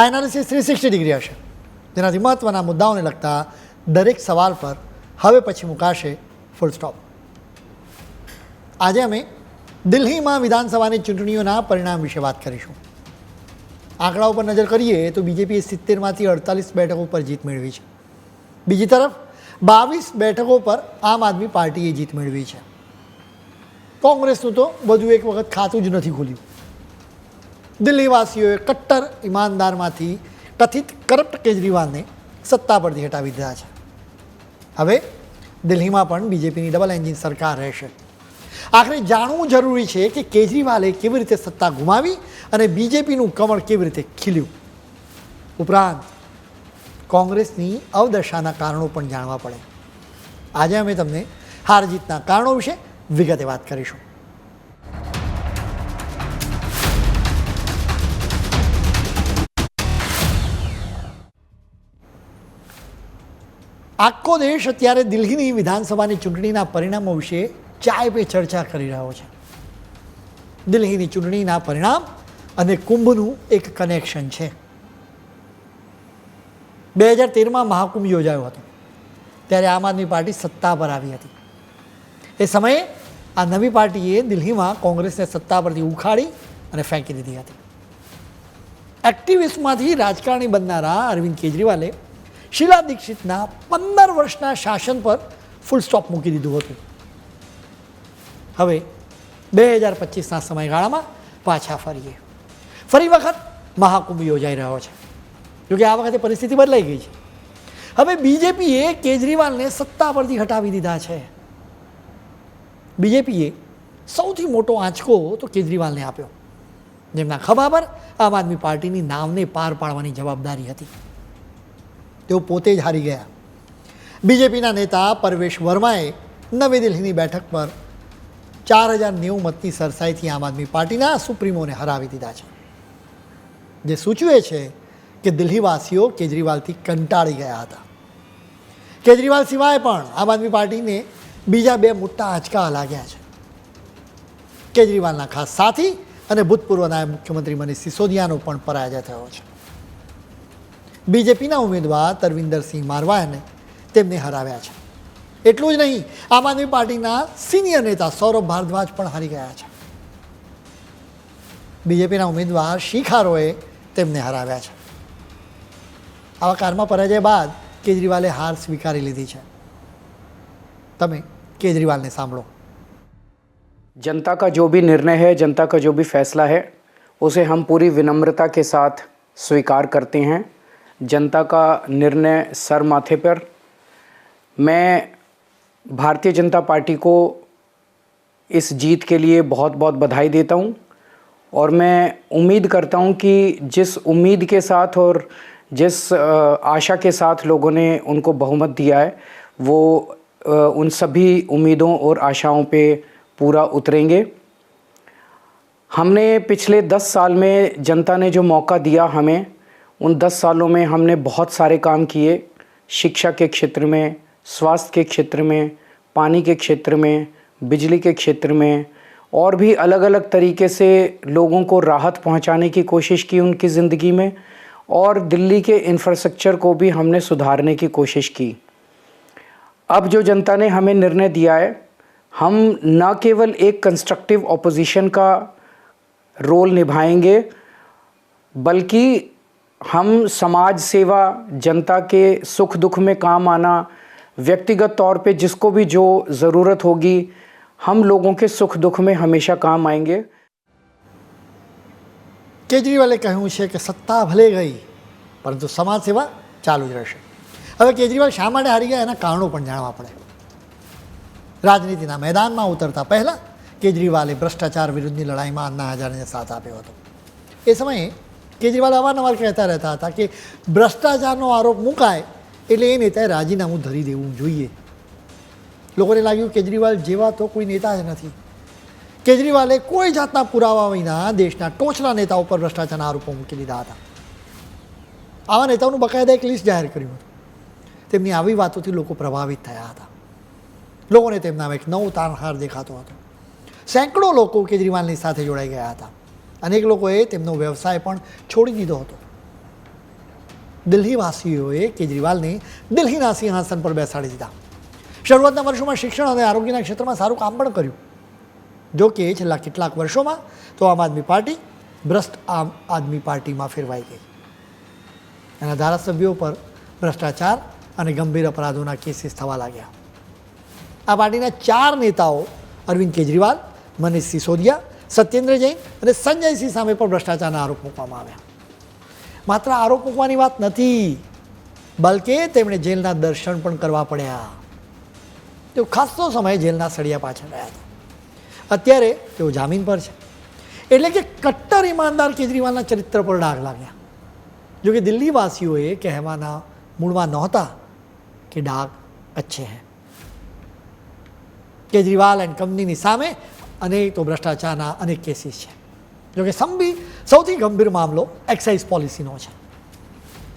આ analysis three sixty degree હશે. જેનાથી મહત્ત્વના મુદ્દાઓને લગતા દરેક સવાલ પર હવે પછી મુકાશે ફૂલ સ્ટોપ આજે અમે દિલ્હીમાં વિધાનસભાની ચૂંટણીઓના પરિણામ વિશે વાત કરીશું. આંકડા ઉપર નજર કરીએ તો બીજેપીએ સિત્તેરમાંથી અડતાલીસ બેઠકો પર જીત મેળવી છે. બીજી તરફ, બાવીસ બેઠકો પર આમ આદમી પાર્ટીએ જીત મેળવી છે. કોંગ્રેસનું તો વધુ એક વખત ખાતું જ નથી ખુલ્યું. દિલ્હીવાસીઓએ કટ્ટર ઈમાનદારમાંથી કથિત કરપ્ટ કેજરીવાલને સત્તા પરથી હટાવી દીધા છે. હવે દિલ્હીમાં પણ બીજેપીની ડબલ એન્જિન સરકાર રહેશે. આખરે જાણવું જરૂરી છે કે કેજરીવાલે કેવી રીતે સત્તા ગુમાવી અને બીજેપીનું કમળ કેવી રીતે ખીલ્યું. ઉપરાંત કોંગ્રેસની અવદશાના કારણો પણ જાણવા પડે. આજે અમે તમને હાર જીતના કારણો વિશે વિગતે વાત કરીશું. આખો દેશ અત્યારે દિલ્હીની વિધાનસભાની ચૂંટણીના પરિણામો વિશે ચાય પે ચર્ચા કરી રહ્યો છે. દિલ્હીની ચૂંટણીના પરિણામ અને કુંભનું એક કનેક્શન છે. બે હજાર તેરમાં મહાકુંભ યોજાયો હતો. ત્યારે આમ આદમી પાર્ટી સત્તા પર આવી હતી. એ સમયે આ નવી પાર્ટીએ દિલ્હીમાં કોંગ્રેસને સત્તા પરથી ઉખાડી અને ફેંકી દીધી હતી. એક્ટિવિસ્ટમાંથી રાજકારણી બનનારા અરવિંદ કેજરીવાલે શીલા દીક્ષિતના પંદર વર્ષના શાસન પર ફૂલ સ્ટોપ મૂકી દીધું હતું. હવે બે હજાર પચીસના સમયગાળામાં પાછા ફરીએ. ફરી વખત મહાકુંભ યોજાઈ રહ્યો છે. જોકે આ વખતે પરિસ્થિતિ બદલાઈ ગઈ છે. હવે બીજેપીએ કેજરીવાલને સત્તા પરથી હટાવી દીધા છે. બીજેપીએ સૌથી મોટો આંચકો તો કેજરીવાલને આપ્યો. જેમના ખભા પર આમ આદમી પાર્ટીની નામને પાર પાડવાની જવાબદારી હતી. તેઓ પોતે જ હારી ગયા. બીજેપીના નેતા પરવેશ વર્માએ નવી દિલ્હીની બેઠક પર ચાર હજાર નેવું મતની સરસાઈથી આમ આદમી પાર્ટીના સુપ્રીમોને હરાવી દીધા છે. જે સૂચવે છે કે દિલ્હીવાસીઓ કેજરીવાલથી કંટાળી ગયા હતા. કેજરીવાલ સિવાય પણ આમ આદમી પાર્ટીને બીજા બે મોટા આંચકા લાગ્યા છે. કેજરીવાલના ખાસ સાથી અને ભૂતપૂર્વ નાયબ મુખ્યમંત્રી મનીષ સિસોદિયાનો પણ પરાજય થયો છે. બીજેપીના ઉમેદવાર તરવિંદરસિંહ મારવાયાને તેમને હરાવ્યા છે એટલું જ નહીં આમ આદમી પાર્ટીના સિનિયર નેતા સૌરભ ભારદ્વાજ પણ હારી ગયા છે બીજેપીના ઉમેદવાર શિખારોએ તેમને હરાવ્યા છે આવા કારમાં પરાજય બાદ કેજરીવાલે હાર સ્વીકારી લીધી છે તમે કેજરીવાલને સાંભળો जनता का जो भी निर्णय है जनता का जो भी फैसला है उसे हम पूरी विनम्रता के साथ स्वीकार करते हैं जनता का निर्णय सर माथे पर। मैं भारतीय जनता पार्टी को इस जीत के लिए बहुत बहुत बधाई देता हूँ और मैं उम्मीद करता हूँ कि जिस उम्मीद के साथ और जिस आशा के साथ लोगों ने उनको बहुमत दिया है, वो उन सभी उम्मीदों और आशाओं पे पूरा उतरेंगे। हमने पिछले दस साल में जनता ने जो मौका दिया हमें उन दस सालों में हमने बहुत सारे काम किए। शिक्षा के क्षेत्र में, स्वास्थ्य के क्षेत्र में, पानी के क्षेत्र में, बिजली के क्षेत्र में, और भी अलग अलग तरीके से लोगों को राहत पहुँचाने की कोशिश की उनकी ज़िंदगी में, और दिल्ली के इंफ्रास्ट्रक्चर को भी हमने सुधारने की कोशिश की। अब जो जनता ने हमें निर्णय दिया है, हम न केवल एक कंस्ट्रक्टिव ऑपोजिशन का रोल निभाएँगे, बल्कि हम समाज सेवा जनता के सुख दुख में काम आना व्यक्तिगत तौर पे जिसको भी जो ज़रूरत होगी हम लोगों के सुख दुख में हमेशा काम आएंगे કેજરીવાલે કહ્યું છે કે સત્તા ભલે ગઈ પરંતુ સમાજ સેવા ચાલુ જ રહેશે હવે કેજરીવાલ શા માટે હારી ગયા એના કારણો પણ જાણવા પડે રાજનીતિના મેદાનમાં ઉતરતા પહેલાં કેજરીવાલે ભ્રષ્ટાચાર વિરુદ્ધની લડાઈમાં અન્ના હજારેને સાથ આપ્યો હતો એ સમયે કેજરીવાલ અવારનવાર કહેતા રહેતા હતા કે ભ્રષ્ટાચારનો આરોપ મુકાય એટલે એ નેતાએ રાજીનામું ધરી દેવું જોઈએ. લોકોને લાગ્યું કેજરીવાલ જેવા તો કોઈ નેતા જ નથી. કેજરીવાલે કોઈ જાતના પુરાવા વિના દેશના ટોચના નેતાઓ પર ભ્રષ્ટાચારના આરોપો મૂકી દીધા હતા. આવા નેતાઓનું બકાયદા એક લિસ્ટ જાહેર કર્યું હતું. તેમની આવી વાતોથી લોકો પ્રભાવિત થયા હતા. લોકોને તેમનામાં એક નવો તાણહાર દેખાતો હતો. સેંકડો લોકો કેજરીવાલની સાથે જોડાઈ ગયા હતા. અનેક લોકોએ તેમનો વ્યવસાય પણ છોડી દીધો હતો. દિલ્હીવાસીઓએ કેજરીવાલને દિલ્હીના સિંહાસન પર બેસાડી દીધા. શરૂઆતના વર્ષોમાં શિક્ષણ અને આરોગ્યના ક્ષેત્રમાં સારું કામ પણ કર્યું. જો કે છેલ્લા કેટલાક વર્ષોમાં તો આમ આદમી પાર્ટી ભ્રષ્ટ આમ આદમી પાર્ટીમાં ફેરવાઈ ગઈ. એના ધારાસભ્યો પર ભ્રષ્ટાચાર અને ગંભીર અપરાધોના કેસીસ થવા લાગ્યા. આ પાર્ટીના ચાર નેતાઓ અરવિંદ કેજરીવાલ, મનીષ સિસોદિયા સત્યેન્દ્ર જૈન અને સંજય સિંહ સામે પણ ભ્રષ્ટાચારના આરોપ મૂકવામાં આવ્યા. માત્ર આરોપ મૂકવાની વાત નથી, બલકે તેમણે જેલના દર્શન પણ કરવા પડ્યા. તેઓ ખાસ્સો સમય જેલના સળિયા પાછળ રહ્યા હતા. અત્યારે તેઓ જામીન પર છે. એટલે કે કટ્ટર ઈમાનદાર કેજરીવાલના ચરિત્ર પર ડાઘ લાગ્યા. જોકે દિલ્હીવાસીઓએ કહેવાના મૂળમાં નહોતા કે ડાઘ અચ્છે હૈ. કેજરીવાલ એન્ડ કંપનીની સામે અનેક તો ભ્રષ્ટાચારના અનેક કેસીસ છે જોકે સંભી સૌથી ગંભીર મામલો એક્સાઇઝ પોલિસીનો છે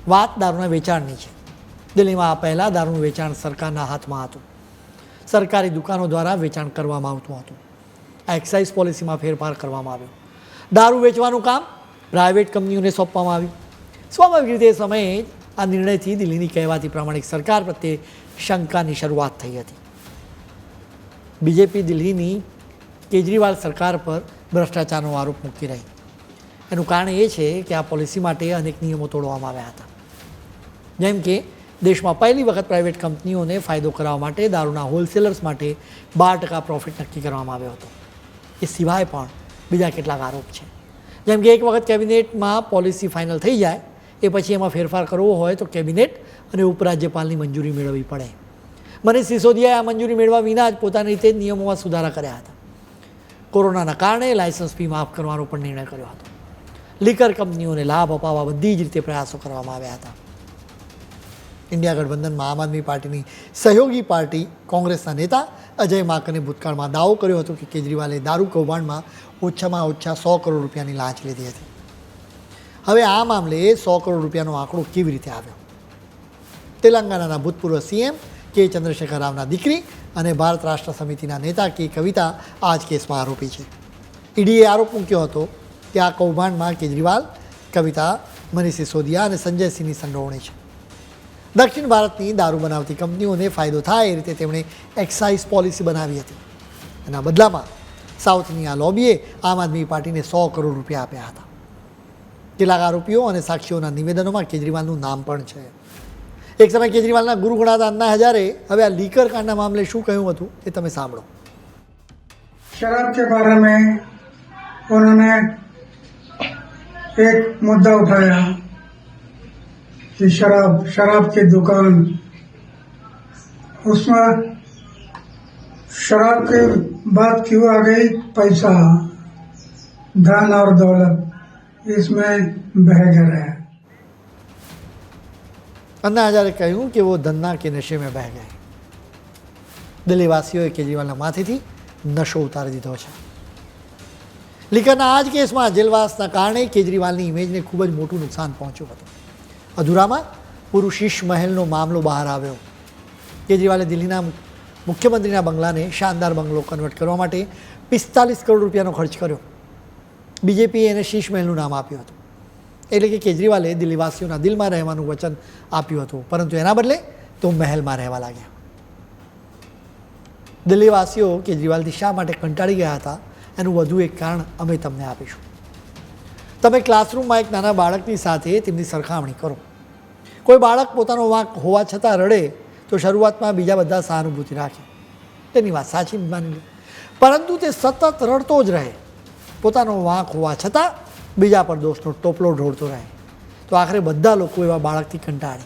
વાત દારૂના વેચાણની છે દિલ્હીમાં પહેલાં દારૂનું વેચાણ સરકારના હાથમાં હતું સરકારી દુકાનો દ્વારા વેચાણ કરવામાં આવતું હતું આ એક્સાઇઝ પોલિસીમાં ફેરફાર કરવામાં આવ્યો દારૂ વેચવાનું કામ પ્રાઇવેટ કંપનીઓને સોંપવામાં આવ્યું। સ્વાભાવિક રીતે એ સમયે આ નિર્ણયથી દિલ્હીની કહેવાતી પ્રામાણિક સરકાર પ્રત્યે શંકાની શરૂઆત થઈ હતી। બીજેપી દિલ્હીની કેજરીવાલ સરકાર પર ભ્રષ્ટાચારનો આરોપ મૂકી રહી. એનું કારણ એ છે કે આ પોલિસી માટે અનેક નિયમો તોડવામાં આવ્યા હતા. જેમ કે, દેશમાં પહેલી વખત પ્રાઇવેટ કંપનીઓને ફાયદો કરાવવા માટે દારૂના હોલસેલર્સ માટે બાર ટકા પ્રોફિટ નક્કી કરવામાં આવ્યો હતો. એ સિવાય પણ બીજા કેટલાક આરોપ છે. જેમ કે, એક વખત કેબિનેટમાં પોલિસી ફાઇનલ થઈ જાય, એ પછી એમાં ફેરફાર કરવો હોય તો કેબિનેટ અને ઉપરાજ્યપાલની મંજૂરી મેળવવી પડે. મનીષ સિસોદિયાએ આ મંજૂરી મેળવવા વિના જ પોતાની રીતે નિયમોમાં સુધારા કર્યા હતા. કોરોનાના કારણે લાયસન્સ ફી માફ કરવાનો પણ નિર્ણય કર્યો હતો. લીકર કંપનીઓને લાભ અપાવવા બધી જ રીતે પ્રયાસો કરવામાં આવ્યા હતા. ઇન્ડિયા ગઠબંધનમાં આમ આદમી પાર્ટીની સહયોગી પાર્ટી કોંગ્રેસના નેતા અજય માકને ભૂતકાળમાં દાવો કર્યો હતો કે કેજરીવાલે દારૂ કૌભાંડમાં ઓછામાં ઓછા સો કરોડ રૂપિયાની લાંચ લીધી હતી. હવે આ મામલે સો કરોડ રૂપિયાનો આંકડો કેવી રીતે આવ્યો? તેલંગાણાના ભૂતપૂર્વ સીએમ કે ચંદ્રશેખર રાવના દીકરી અને ભારત રાષ્ટ્ર સમિતિના નેતા કે કવિતા આ જ કેસમાં આરોપી છે. ઈડીએ આરોપ મૂક્યો હતો કે આ કૌભાંડમાં કેજરીવાલ, કવિતા, મનીષ સિસોદિયા અને સંજય સિંહની સંડોવણી છે. દક્ષિણ ભારતની દારૂ બનાવતી કંપનીઓને ફાયદો થાય એ રીતે તેમણે એક્સાઇઝ પોલિસી બનાવી હતી. એના બદલામાં સાઉથની આ લોબીએ આમ આદમી પાર્ટીને સો કરોડ રૂપિયા આપ્યા હતા. કેટલાક આરોપીઓ અને સાક્ષીઓના નિવેદનોમાં કેજરીવાલનું નામ પણ છે. એક સમય કેજરીવાલના ગુરુ ગણાતા અન્ના હજારે હવે આ લીકર કાંડના મામલે શું કહ્યું હતું એ તમે સાંભળો शराब के बारे में उन्होंने एक मुद्दा उठाया कि शराब शराब की दुकान उसमें शराब की बात क्यों आ गई पैसा धन और दौलत इसमें बह गए अन्ना हजारे કહ્યું કે वो धन्ना के नशे में बह गए દિલ્હીવાસીઓએ કેજરીવાલના માથેથી નશો ઉતારી દીધો છે લીકરના આ જ કેસમાં જેલવાસના કારણે કેજરીવાલની ઇમેજને ખૂબ જ મોટું નુકસાન પહોંચ્યું હતું અધૂરામાં પુરુષિશ મહેલનો મામલો બહાર આવ્યો કેજરીવાલે દિલ્હીના મુખ્યમંત્રીના બંગલાને શાનદાર બંગલો કન્વર્ટ કરવા માટે પિસ્તાલીસ કરોડ રૂપિયાનો ખર્ચ કર્યો બીજેપીએ એને શીશ મહેલનું નામ આપ્યું હતું એટલે કે કેજરીવાલે દિલ્હીવાસીઓના દિલમાં રહેવાનું વચન આપ્યું હતું. પરંતુ એના બદલે તો મહેલમાં રહેવા લાગ્યા. દિલ્હીવાસીઓ કેજરીવાલથી શા માટે કંટાળી ગયા હતા? એનું વધુ એક કારણ અમે તમને આપીશું. તમે ક્લાસરૂમમાં એક નાના બાળકની સાથે તેમની સરખામણી કરો. કોઈ બાળક પોતાનો વાંક હોવા છતાં રડે તો શરૂઆતમાં બીજા બધા સહાનુભૂતિ રાખે. તેની વાત સાચી માની લે. પરંતુ તે સતત રડતો જ રહે. પોતાનો વાંક હોવા છતાં બીજા પર દોષનો ટોપલો ઢોળતો રહે. તો આખરે બધા લોકો એવા બાળકથી કંટાળે.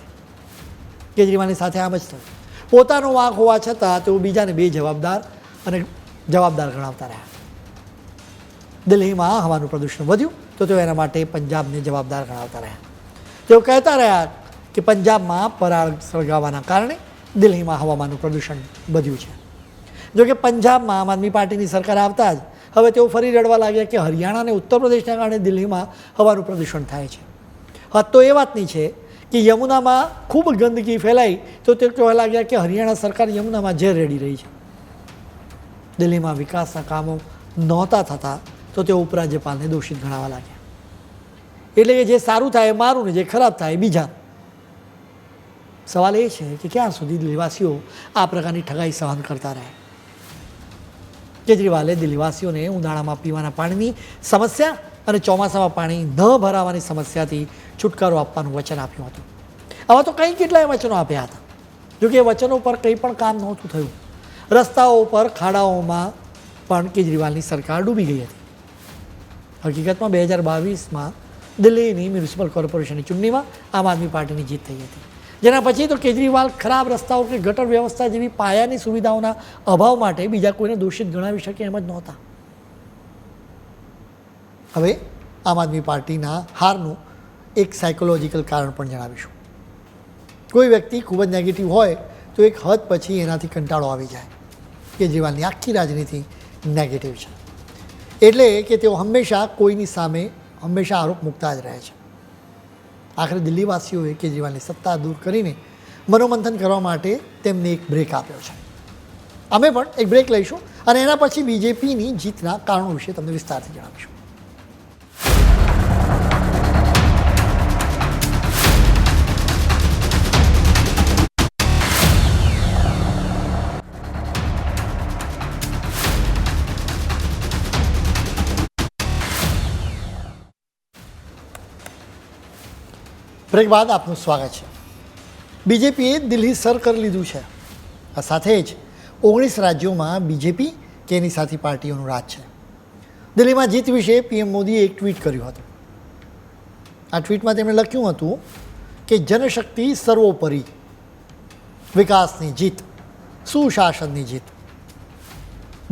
કેજરીવાલની સાથે આમ જ થયું. પોતાનો વાંક હોવા છતાં તેઓ બીજાને બે જવાબદાર અને જવાબદાર ગણાવતા રહ્યા. દિલ્હીમાં હવાનું પ્રદૂષણ વધ્યું, તો તેઓ એના માટે પંજાબને જવાબદાર ગણાવતા રહ્યા. તેઓ કહેતા રહ્યા કે પંજાબમાં પરાળ સળગાવવાના કારણે દિલ્હીમાં હવામાનનું પ્રદૂષણ વધ્યું છે. જોકે પંજાબમાં આમ આદમી પાર્ટીની સરકાર આવતા જ હવે તેઓ ફરી રડવા લાગ્યા કે હરિયાણા અને ઉત્તર પ્રદેશના કારણે દિલ્હીમાં હવાનું પ્રદૂષણ થાય છે. હદ તો એ વાતની છે કે યમુનામાં ખૂબ ગંદકી ફેલાઈ તો તે કહેવા લાગ્યા કે હરિયાણા સરકાર યમુનામાં ઝેર રેડી રહી છે. દિલ્હીમાં વિકાસના કામો નહોતા થતા તો તેઓ ઉપરાજ્યપાલને દોષિત ગણાવવા લાગ્યા. એટલે કે જે સારું થાય એ મારું ને જે ખરાબ થાય એ બીજા. સવાલ એ છે કે ક્યાં સુધી દિલ્હીવાસીઓ આ પ્રકારની ઠગાઈ સહન કરતા રહે? કેજરીવાલે દિલ્હીવાસીઓને ઉનાળામાં પીવાના પાણીની સમસ્યા અને ચોમાસામાં પાણી ન ભરાવાની સમસ્યાથી છુટકારો આપવાનું વચન આપ્યું હતું. આવા તો કંઈ કેટલાય વચનો આપ્યા હતા. જોકે એ વચનો પર કંઈ પણ કામ નહોતું થયું. રસ્તાઓ પર ખાડાઓમાં પણ કેજરીવાલની સરકાર ડૂબી ગઈ હતી. હકીકતમાં બે હજાર બાવીસમાં દિલ્હીની મ્યુનિસિપલ કોર્પોરેશનની ચૂંટણીમાં આમ આદમી પાર્ટીની જીત થઈ હતી. જેના પછી તો કેજરીવાલ ખરાબ રસ્તાઓ કે ગટર વ્યવસ્થા જેવી પાયાની સુવિધાઓના અભાવ માટે બીજા કોઈને દોષિત ગણાવી શકે એમ જ નહોતા. હવે આમ આદમી પાર્ટીના હારનું એક સાયકોલોજીકલ કારણ પણ જણાવીશું. કોઈ વ્યક્તિ ખૂબ જ નેગેટિવ હોય તો એક હદ પછી એનાથી કંટાળો આવી જાય. કેજરીવાલની આખી રાજનીતિ નેગેટિવ છે. એટલે કે તેઓ હંમેશા કોઈની સામે હંમેશા આરોપ મૂકતા જ રહે છે. આખરે દિલ્હીવાસીઓએ કેજરીવાલની સત્તા દૂર કરીને મનોમંથન કરવા માટે તેમને એક બ્રેક આપ્યો છે. અમે પણ એક બ્રેક લઈશું અને એના પછી બીજેપીની જીતના કારણો વિશે તમને વિસ્તારથી જણાવીશું. બ્રેક બાદ આપનું સ્વાગત છે. બીજેપીએ દિલ્હી સર કરી લીધું છે. આ સાથે જ ઓગણીસ રાજ્યોમાં બીજેપી કે એની સાથી પાર્ટીઓનું રાજ છે. દિલ્હીમાં જીત વિશે પીએમ મોદીએ એક ટ્વીટ કર્યું હતું. આ ટ્વીટમાં તેમણે લખ્યું હતું કે જનશક્તિ સર્વોપરી, વિકાસની જીત, સુશાસનની જીત.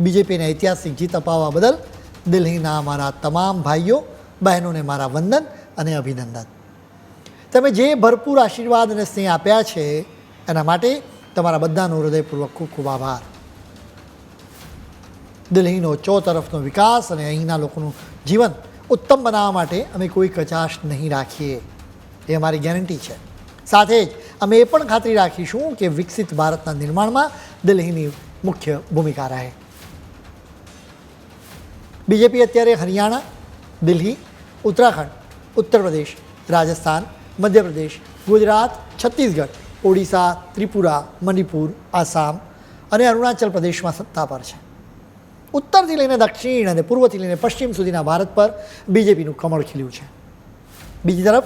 બીજેપીને ઐતિહાસિક જીત અપાવવા બદલ દિલ્હીના મારા તમામ ભાઈઓ, બહેનોને મારા વંદન અને અભિનંદન. તમે જે ભરપૂર આશીર્વાદ અને સ્નેહ આપ્યા છે, એના માટે તમારા બધાનો હૃદયપૂર્વક ખૂબ ખૂબ આભાર. દિલ્હીનો ચોતરફનો વિકાસ અને અહીંના લોકોનું જીવન ઉત્તમ બનાવવા માટે અમે કોઈ કચાશ નહીં રાખીએ. એ અમારી ગેરંટી છે. સાથે જ અમે એ પણ ખાતરી રાખીશું કે વિકસિત ભારતના નિર્માણમાં દિલ્હીની મુખ્ય ભૂમિકા રહે. બીજેપી અત્યારે હરિયાણા, દિલ્હી, ઉત્તરાખંડ, ઉત્તર પ્રદેશ, રાજસ્થાન મધ્યપ્રદેશ, ગુજરાત, છત્તીસગઢ, ઓડિશા, ત્રિપુરા, મણિપુર, આસામ અને અરુણાચલ પ્રદેશમાં સત્તા પર છે. ઉત્તરથી લઈને દક્ષિણ અને પૂર્વથી લઈને પશ્ચિમ સુધીના ભારત પર બીજેપીનું કમળ ખીલ્યું છે. બીજી તરફ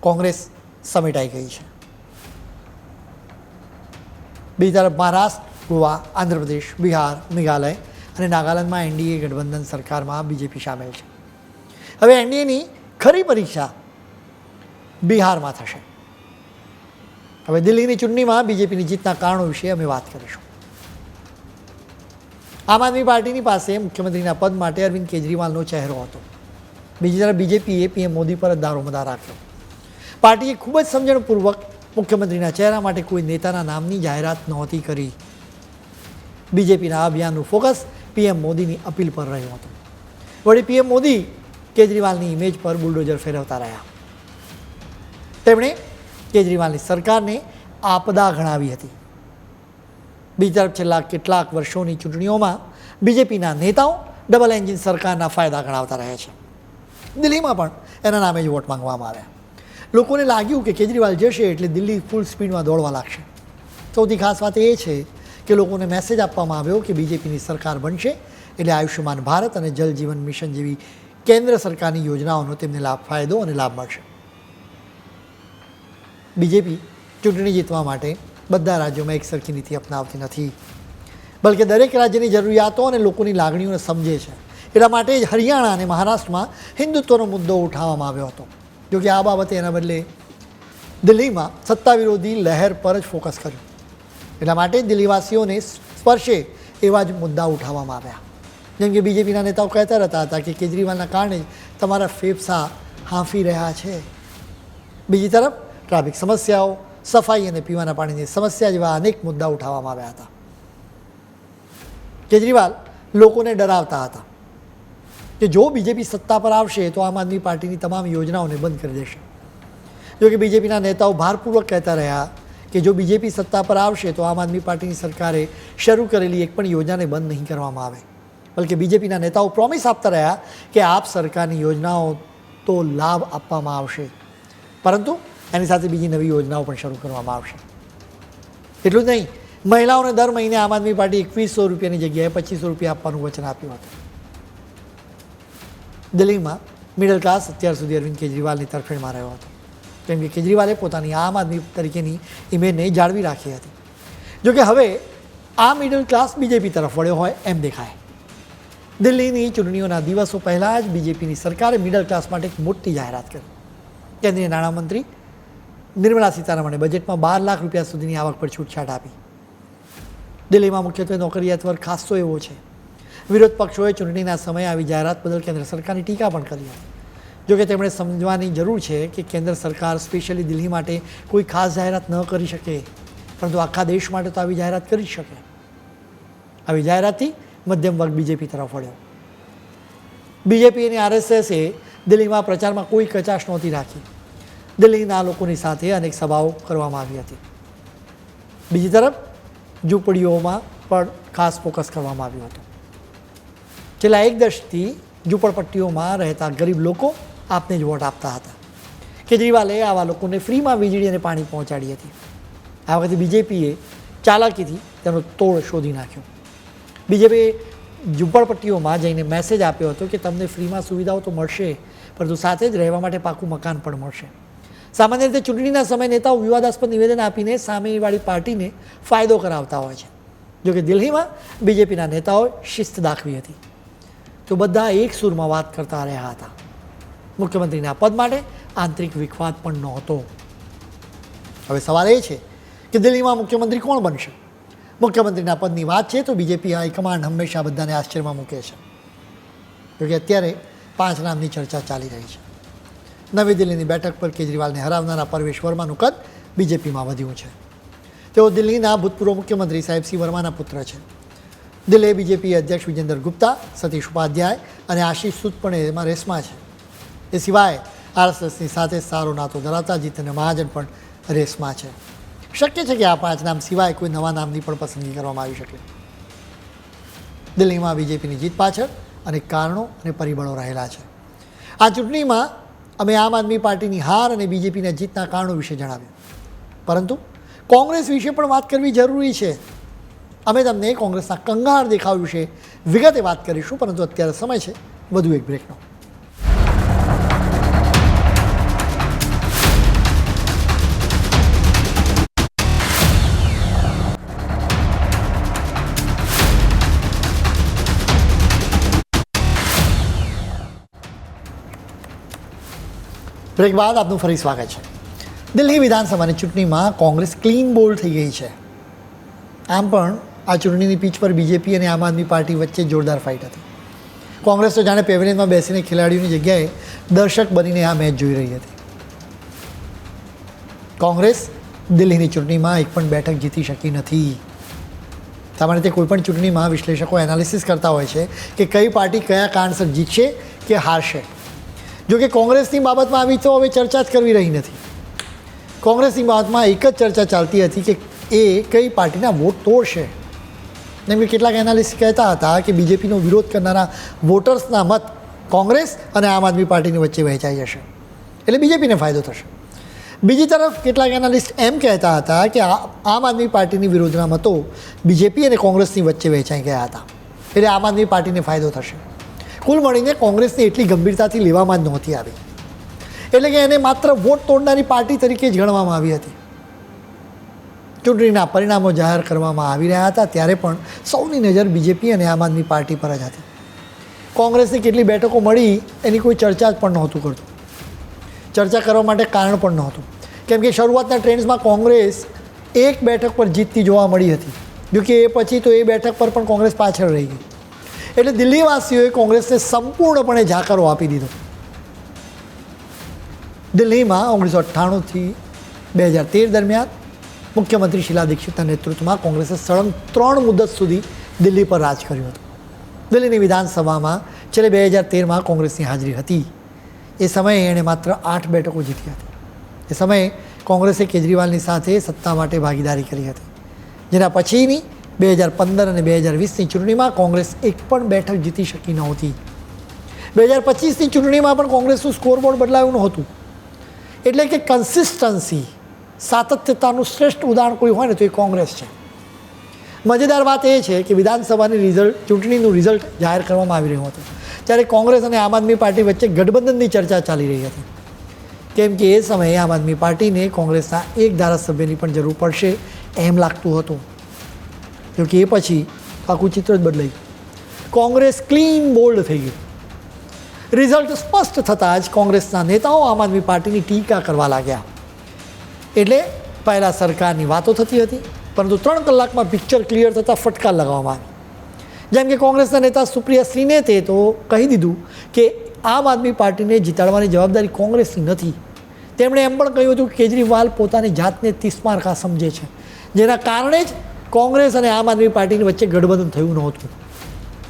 કોંગ્રેસ સમેટાઈ ગઈ છે. બીજી તરફ મહારાષ્ટ્ર, ગોવા, આંધ્રપ્રદેશ, બિહાર, મેઘાલય અને નાગાલેન્ડમાં એનડીએ ગઠબંધન સરકારમાં બીજેપી સામેલ છે. હવે એનડીએની ખરી પરીક્ષા બિહારમાં થશે. હવે દિલ્હીની ચૂંટણીમાં બીજેપીની જીતના કારણો વિશે અમે વાત કરીશું. આમ આદમી પાર્ટીની પાસે મુખ્યમંત્રીના પદ માટે અરવિંદ કેજરીવાલનો ચહેરો હતો. બીજી તરફ બીજેપીએ પીએમ મોદી પર દારોમદાર રાખ્યો. પાર્ટીએ ખૂબ જ સમજણપૂર્વક મુખ્યમંત્રીના ચહેરા માટે કોઈ નેતાના નામની જાહેરાત નહોતી કરી. બીજેપીના અભિયાનનું ફોકસ પીએમ મોદીની અપીલ પર રહ્યું હતું. વળી પીએમ મોદી કેજરીવાલની ઇમેજ પર બુલડોઝર ફેરવતા રહ્યા. તેમણે કેજરીવાલની સરકારને આપદા ગણાવી હતી. બીજી તરફ છેલ્લા કેટલાક વર્ષોની ચૂંટણીઓમાં બીજેપીના નેતાઓ ડબલ એન્જિન સરકારના ફાયદા ગણાવતા રહે છે. દિલ્હીમાં પણ એના નામે જ વોટ માંગવામાં આવ્યા. લોકોને લાગ્યું કે કેજરીવાલ જશે એટલે દિલ્હી ફૂલ સ્પીડમાં દોડવા લાગશે. સૌથી ખાસ વાત એ છે કે લોકોને મેસેજ આપવામાં આવ્યો કે બીજેપીની સરકાર બનશે એટલે આયુષ્યમાન ભારત અને જલ જીવન મિશન જેવી કેન્દ્ર સરકારની યોજનાઓનો તેમને લાભ ફાયદો અને લાભ મળશે. બીજેપી ચૂંટણી જીતવા માટે બધા રાજ્યોમાં એક સરખી નીતિ અપનાવતી નથી. બલકે દરેક રાજ્યની જરૂરિયાતો અને લોકોની લાગણીઓને સમજે છે. એટલા માટે જ હરિયાણા અને મહારાષ્ટ્રમાં હિન્દુત્વનો મુદ્દો ઉઠાવવામાં આવ્યો હતો. જોકે આ બાબતે એના બદલે દિલ્હીમાં સત્તા વિરોધી લહેર પર જ ફોકસ કર્યું. એટલા માટે દિલ્હીવાસીઓને સ્પર્શે એવા જ મુદ્દા ઉઠાવવામાં આવ્યા. જેમ કે બીજેપીના નેતાઓ કહેતા રહેતા હતા કે કેજરીવાલના કારણે તમારા ફેફસા હાંફી રહ્યા છે. બીજી તરફ ટ્રાફિક સમસ્યાઓ, સફાઈ અને પીવાના પાણીની સમસ્યા જેવા અનેક મુદ્દા ઉઠાવવામાં આવ્યા હતા. કેજરીવાલ લોકોને ડરાવતા હતા કે જો બીજેપી સત્તા પર આવશે તો આમ આદમી પાર્ટીની તમામ યોજનાઓને બંધ કરી દેશે. જો કે બીજેપીના નેતાઓ ભારપૂર્વક કહેતા રહ્યા કે જો બીજેપી સત્તા પર આવશે તો આમ આદમી પાર્ટીની સરકારે શરૂ કરેલી એક પણ યોજનાને બંધ નહીં કરવામાં આવે. બલકે બીજેપીના નેતાઓ પ્રોમિસ આપતા રહ્યા કે આપ સરકારની યોજનાઓ તો લાભ આપવામાં આવશે. પરંતુ એની સાથે બીજી નવી યોજનાઓ પણ શરૂ કરવામાં આવશે. એટલું જ નહીં, મહિલાઓને દર મહિને આમ આદમી પાર્ટી એકવીસો રૂપિયાની જગ્યાએ પચીસો રૂપિયા આપવાનું વચન આપ્યું હતું. દિલ્હીમાં મિડલ ક્લાસ અત્યાર સુધી અરવિંદ કેજરીવાલની તરફેણમાં રહ્યો હતો. કેમ કે કેજરીવાલે પોતાની આમ આદમી તરીકેની ઇમેજને જાળવી રાખી હતી. જોકે હવે આ મિડલ ક્લાસ બીજેપી તરફ વળ્યો હોય એમ દેખાય. દિલ્હીની ચૂંટણીઓના દિવસો પહેલાં જ બીજેપીની સરકારે મિડલ ક્લાસ માટે એક મોટી જાહેરાત કરી. કેન્દ્રીય નાણામંત્રી નિર્મલા સીતારમણે બજેટમાં બાર લાખ રૂપિયા સુધીની આવક પર છૂટછાટ આપી. દિલ્હીમાં મુખ્યત્વે નોકરિયાત વર્ગ ખાસ્સો એવો છે. વિરોધ પક્ષોએ ચૂંટણીના સમયે આવી જાહેરાત બદલ કેન્દ્ર સરકારની ટીકા પણ કરી હતી. જોકે તેમણે સમજવાની જરૂર છે કે કેન્દ્ર સરકાર સ્પેશિયલી દિલ્હી માટે કોઈ ખાસ જાહેરાત ન કરી શકે, પરંતુ આખા દેશ માટે તો આવી જાહેરાત કરી શકે. આવી જાહેરાતથી મધ્યમ વર્ગ બીજેપી તરફ વળ્યો. બીજેપી અને આરએસએસે દિલ્હીમાં પ્રચારમાં કોઈ કચાશ નહોતી રાખી. દિલ્હીના લોકોની સાથે અનેક સભાઓ કરવામાં આવી હતી. બીજી તરફ, ઝૂંપડીઓમાં પણ ખાસ ફોકસ કરવામાં આવ્યું હતું. છેલ્લા એક દશકથી ઝૂંપડપટ્ટીઓમાં રહેતા ગરીબ લોકો આપને જ વોટ આપતા હતા. કેજરીવાલે આવા લોકોને ફ્રીમાં વીજળી અને પાણી પહોંચાડી હતી. આ વખતે બીજેપીએ ચાલાકીથી તેનો તોડ શોધી નાખ્યો. બીજેપીએ ઝૂંપડપટ્ટીઓમાં જઈને મેસેજ આપ્યો હતો કે તમને ફ્રીમાં સુવિધાઓ તો મળશે, પરંતુ સાથે જ રહેવા માટે પાકું મકાન પણ મળશે. સામાન્ય રીતે ચૂંટણીના સમય નેતાઓ વિવાદાસ્પદ નિવેદન આપીને સામેવાળી પાર્ટીને ફાયદો કરાવતા હોય છે. જોકે દિલ્હીમાં બીજેપીના નેતાઓએ શિસ્ત દાખવી હતી. તો બધા એક સૂરમાં વાત કરતા રહ્યા હતા. મુખ્યમંત્રીના પદ માટે આંતરિક વિખવાદ પણ નહોતો. હવે સવાલ એ છે કે દિલ્હીમાં મુખ્યમંત્રી કોણ બનશે? મુખ્યમંત્રીના પદની વાત છે તો બીજેપી હાઈકમાન્ડ હંમેશા બધાને આશ્ચર્યમાં મૂકે છે. જોકે અત્યારે પાંચ નામની ચર્ચા ચાલી રહી છે. નવી દિલ્હીની બેઠક પર કેજરીવાલને હરાવનારા પરવેશ વર્માનું કદ બીજેપીમાં વધ્યું છે. તેઓ દિલ્હીના ભૂતપૂર્વ મુખ્યમંત્રી સાહેબસિંહ વર્માના પુત્ર છે. દિલ્હી બીજેપી અધ્યક્ષ વિજેન્દર ગુપ્તા, સતીશ ઉપાધ્યાય અને આશીષ સૂદ પણ એમાં રેસમાં છે. એ સિવાય આરએસએસની સાથે સારો નાતો ધરાવતા જીતન મહાજન પણ રેસમાં છે. શક્ય છે કે આ પાંચ નામ સિવાય કોઈ નવા નામની પણ પસંદગી કરવામાં આવી શકે. દિલ્હીમાં બીજેપીની જીત પાછળ અને કારણો અને પરિબળો રહેલા છે. આ ચૂંટણીમાં અમે આમ આદમી પાર્ટીની હાર અને બીજેપીના જીતના કારણો વિશે જણાવ્યું. પરંતુ કોંગ્રેસ વિશે પણ વાત કરવી જરૂરી છે. અમે તમને કોંગ્રેસના કંગાળ દેખાવ વિશે વિગતે વાત કરીશું, પરંતુ અત્યારે સમય છે. વધુ એક બ્રેકનો બ્રેક બાદ આપનું ફરી સ્વાગત છે. દિલ્હી વિધાનસભાની ચૂંટણીમાં કોંગ્રેસ ક્લીન બોલ્ડ થઈ ગઈ છે. આમ પણ આ ચૂંટણીની પીચ પર બીજેપી અને આમ આદમી પાર્ટી વચ્ચે જોરદાર ફાઇટ હતી. કોંગ્રેસ તો જાણે પેવેલિયનમાં બેસીને ખેલાડીઓની જગ્યાએ દર્શક બનીને આ મેચ જોઈ રહી હતી. કોંગ્રેસ દિલ્હીની ચૂંટણીમાં એક પણ બેઠક જીતી શકી નથી. સામાન્ય રીતે કોઈપણ ચૂંટણીમાં વિશ્લેષકો એનાલિસિસ કરતા હોય છે કે કઈ પાર્ટી કયા કારણસર જીતશે કે હારશે. જો કે કોંગ્રેસની બાબતમાં આવી તો હવે ચર્ચા જ કરવી રહી નથી. કોંગ્રેસની બાબતમાં એક જ ચર્ચા ચાલતી હતી કે એ કઈ પાર્ટીના વોટ તોડશે. જેમ કે કેટલાક એનાલિસ્ટ કહેતા હતા કે બીજેપીનો વિરોધ કરનારા વોટર્સના મત કોંગ્રેસ અને આમ આદમી પાર્ટીની વચ્ચે વહેંચાઈ જશે. એટલે બીજેપીને ફાયદો થશે. બીજી તરફ કેટલાક એનાલિસ્ટ એમ કહેતા હતા કે આમ આદમી પાર્ટીની વિરોધના મતો બીજેપી અને કોંગ્રેસની વચ્ચે વહેંચાઈ ગયા હતા. એટલે આમ આદમી પાર્ટીને ફાયદો થશે. કુલ મળીને કોંગ્રેસને એટલી ગંભીરતાથી લેવામાં જ નહોતી આવી. એટલે કે એને માત્ર વોટ તોડનારી પાર્ટી તરીકે જ ગણવામાં આવી હતી. ચૂંટણીના પરિણામો જાહેર કરવામાં આવી રહ્યા હતા, ત્યારે પણ સૌની નજર બીજેપી અને આમ આદમી પાર્ટી પર જ હતી. કોંગ્રેસની કેટલી બેઠકો મળી એની કોઈ ચર્ચા જ પણ નહોતું કરતું. ચર્ચા કરવા માટે કારણ પણ નહોતું. કેમ કે શરૂઆતના ટ્રેન્ડ્સમાં કોંગ્રેસ એક બેઠક પર જીતતી જોવા મળી હતી. જો કે એ પછી તો એ બેઠક પર પણ કોંગ્રેસ પાછળ રહી ગઈ. એટલે દિલ્હીવાસીઓએ કોંગ્રેસને સંપૂર્ણપણે જાકારો આપી દીધો. દિલ્હીમાં ઓગણીસો અઠ્ઠાણુંથી બે હજાર તેર દરમિયાન મુખ્યમંત્રી શીલા દીક્ષિતના નેતૃત્વમાં કોંગ્રેસે સળંગ ત્રણ મુદત સુધી દિલ્હી પર રાજ કર્યું હતું. દિલ્હીની વિધાનસભામાં છેલ્લે બે હજાર તેરમાં કોંગ્રેસની હાજરી હતી. એ સમયે એણે માત્ર આઠ બેઠકો જીતી હતી. એ સમયે કોંગ્રેસે કેજરીવાલની સાથે સત્તા માટે ભાગીદારી કરી હતી. જેના પછીની બે હજાર પંદર અને બે હજાર વીસની ચૂંટણીમાં કોંગ્રેસ એક પણ બેઠક જીતી શકી નહોતી. બે હજાર પચીસની ચૂંટણીમાં પણ કોંગ્રેસનું સ્કોરબોર્ડ બદલાયું નહોતું. એટલે કે કન્સિસ્ટન્સી સાતત્યતાનું શ્રેષ્ઠ ઉદાહરણ કોઈ હોય ને તો એ કોંગ્રેસ છે. મજેદાર વાત એ છે કે વિધાનસભાની રિઝલ્ટ ચૂંટણીનું રિઝલ્ટ જાહેર કરવામાં આવી રહ્યું હતું. ત્યારે કોંગ્રેસ અને આમ આદમી પાર્ટી વચ્ચે ગઠબંધનની ચર્ચા ચાલી રહી હતી. કેમ કે એ સમયે આમ આદમી પાર્ટીને કોંગ્રેસના એક ધારાસભ્યની પણ જરૂર પડશે એમ લાગતું હતું. જોકે એ પછી આખું ચિત્ર જ બદલાયું કોંગ્રેસ ક્લીન બોલ્ડ થઈ ગઈ રિઝલ્ટ સ્પષ્ટ થતાં જ કોંગ્રેસના નેતાઓ આમ આદમી પાર્ટીની ટીકા કરવા લાગ્યા. એટલે પહેલાં સરકારની વાતો થતી હતી, પરંતુ ત્રણ કલાકમાં પિક્ચર ક્લિયર થતાં ફટકાર લગાવવામાં આવી જેમ કે કોંગ્રેસના નેતા સુપ્રિયા શ્રીને તે તો કહી દીધું કે આમ આદમી પાર્ટીને જીતાડવાની જવાબદારી કોંગ્રેસની નથી. તેમણે એમ પણ કહ્યું હતું કે કેજરીવાલ પોતાની જાતને તિસ્મારકા સમજે છે. જેના કારણે જ કોંગ્રેસ અને આમ આદમી પાર્ટીની વચ્ચે ગઠબંધન થયું નહોતું.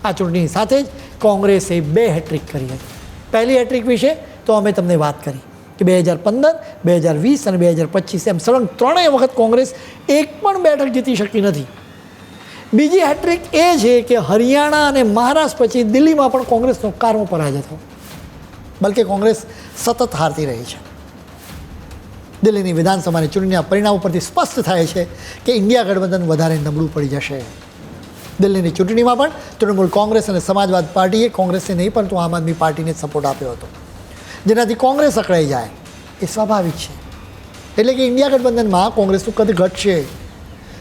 આ ચૂંટણી સાથે જ કોંગ્રેસે બે હેટ્રિક કરી હતી. પહેલી હેટ્રિક વિશે તો અમે તમને વાત કરી કે બે હજાર પંદર, બે હજાર વીસ અને બે હજાર પચીસ એમ સળંગ ત્રણેય વખત કોંગ્રેસ એક પણ બેઠક જીતી શકી નથી. બીજી હેટ્રિક એ છે કે હરિયાણા અને મહારાષ્ટ્ર પછી દિલ્હીમાં પણ કોંગ્રેસનો કારમો પરાજય થયો. બલકે કોંગ્રેસ સતત હારતી રહી છે. દિલ્હીની વિધાનસભાની ચૂંટણીના પરિણામ ઉપરથી સ્પષ્ટ થાય છે કે ઇન્ડિયા ગઠબંધન વધારે નબળું પડી જશે. દિલ્હીની ચૂંટણીમાં પણ તૃણમૂલ કોંગ્રેસ અને સમાજવાદ પાર્ટીએ કોંગ્રેસને નહીં, પરંતુ આમ આદમી પાર્ટીને સપોર્ટ આપ્યો હતો. જેનાથી કોંગ્રેસ અકળાઈ જાય, એ સ્વાભાવિક છે. એટલે કે ઇન્ડિયા ગઠબંધનમાં કોંગ્રેસનું કદ ઘટશે.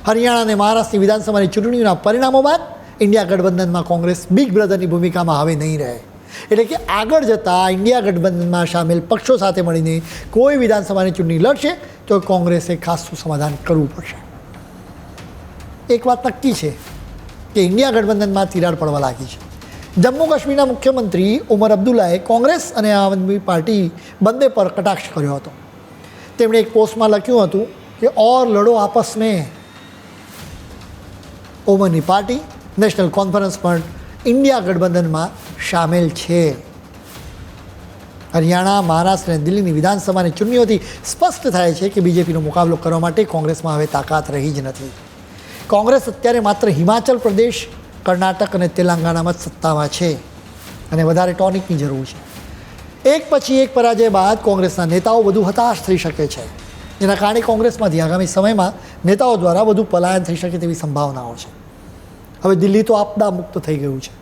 હરિયાણા અને મહારાષ્ટ્રની વિધાનસભાની ચૂંટણીઓના પરિણામો બાદ ઇન્ડિયા ગઠબંધનમાં કોંગ્રેસ બિગ બ્રધરની ભૂમિકામાં હવે નહીં રહે. એટલે કે આગળ જતાં ઇન્ડિયા ગઠબંધનમાં સામેલ પક્ષો સાથે મળીને કોઈ વિધાનસભાની ચૂંટણી લડશે, તો કોંગ્રેસે ખાસું સમાધાન કરવું પડશે. એક વાત નક્કી છે કે ઇન્ડિયા ગઠબંધનમાં તિરાડ પડવા લાગી છે. જમ્મુ કાશ્મીરના મુખ્યમંત્રી ઉમર અબ્દુલ્લાએ કોંગ્રેસ અને આમ આદમી પાર્ટી બંને પર કટાક્ષ કર્યો હતો. તેમણે એક પોસ્ટમાં લખ્યું હતું કે, ઓર લડો આપસ મેં. ઓમરની પાર્ટી, નેશનલ કોન્ફરન્સ પણ ઇન્ડિયા ગઠબંધનમાં સામેલ છે. હરિયાણા, મહારાષ્ટ્ર અને દિલ્હીની વિધાનસભાની ચૂંટણીઓથી સ્પષ્ટ થાય છે કે બીજેપીનો મુકાબલો કરવા માટે કોંગ્રેસમાં હવે તાકાત રહી જ નથી. કોંગ્રેસ અત્યારે માત્ર હિમાચલ પ્રદેશ, કર્ણાટક અને તેલંગાણામાં જ સત્તામાં છે અને વધારે ટોનિકની જરૂર છે. એક પછી એક પરાજય બાદ કોંગ્રેસના નેતાઓ વધુ હતાશ થઈ શકે છે. જેના કારણે કોંગ્રેસમાંથી આગામી સમયમાં નેતાઓ દ્વારા વધુ પલાયન થઈ શકે તેવી સંભાવનાઓ છે. હવે દિલ્હી તો આપદા મુક્ત થઈ ગયું છે.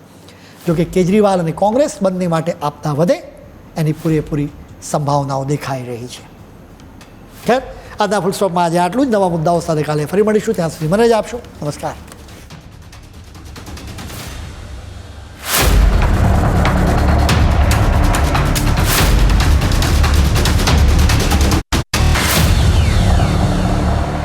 જોકે કેજરીવાલ અને કોંગ્રેસ બંને માટે આપદા વધે, એની પૂરેપૂરી સંભાવનાઓ દેખાઈ રહી છે. ખેર, આજના ફૂલ સ્ટોપમાં આજે આટલું જ. નવા મુદ્દાઓ સાથે કાલે ફરી મળીશું. ત્યાં સુધી મને જ આપશો. નમસ્કાર.